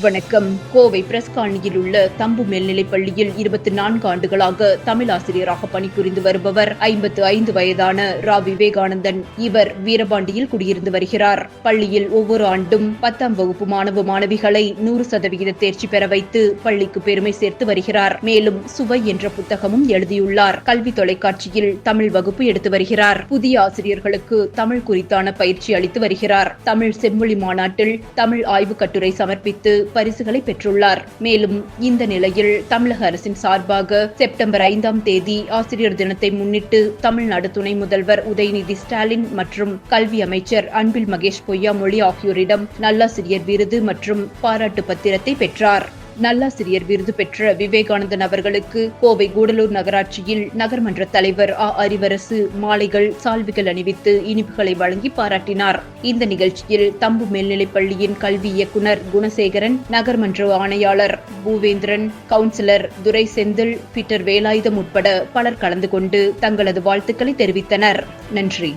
வணக்கம். கோவை பிரஸ் காலனியில் உள்ள தம்பு மேல்நிலைப்பள்ளியில் இருபத்தி நான்கு ஆண்டுகளாக தமிழ் ஆசிரியராக பணிபுரிந்து வருபவர் ஐம்பத்து ஐந்து வயதான ரா. விவேகானந்தன். இவர் வீரபாண்டியில் குடியிருந்து வருகிறார். பள்ளியில் ஒவ்வொரு ஆண்டும் பத்தாம் வகுப்பு மாணவ மாணவிகளை நூறு சதவிகித தேர்ச்சி பெற வைத்து பள்ளிக்கு பெருமை சேர்த்து வருகிறார். மேலும் சுவை என்ற புத்தகமும் எழுதியுள்ளார். கல்வி தொலைக்காட்சியில் தமிழ் வகுப்பு எடுத்து வருகிறார். புதிய ஆசிரியர்களுக்கு தமிழ் குறித்தான பயிற்சி அளித்து வருகிறார். தமிழ் செம்மொழி மாநாட்டில் தமிழ் ஆய்வு கட்டுரை சமர்ப்பித்து பரிசுகளை பெற்றுள்ளார். மேலும் இந்த நிலையில் தமிழக அரசின் சார்பாக செப்டம்பர் ஐந்தாம் தேதி ஆசிரியர் தினத்தை முன்னிட்டு தமிழ்நாடு துணை முதல்வர் உதயநிதி ஸ்டாலின் மற்றும் கல்வி அமைச்சர் அன்பில் மகேஷ் பொய்யாமொழி ஆகியோரிடம் நல்லாசிரியர் விருது மற்றும் பாராட்டு பத்திரத்தை பெற்றார். நல்லாசிரியர் விருது பெற்ற விவேகானந்தன் அவர்களுக்கு கோவை கூடலூர் நகராட்சியில் நகர்மன்ற தலைவர் ஆ அறிவரசு மாலைகள் சால்விகள் அணிவித்து இனிப்புகளை வழங்கி பாராட்டினார். இந்த நிகழ்ச்சியில் தம்பு மேல்நிலைப்பள்ளியின் கல்வி இயக்குனர் குணசேகரன் நகர்மன்ற ஆணையாளர் பூவேந்திரன் கவுன்சிலர் துரை செந்தில் பீட்டர் வேலாயுதம் உட்பட பலர் கலந்து கொண்டு தங்களது வாழ்த்துக்களை தெரிவித்தனர். நன்றி.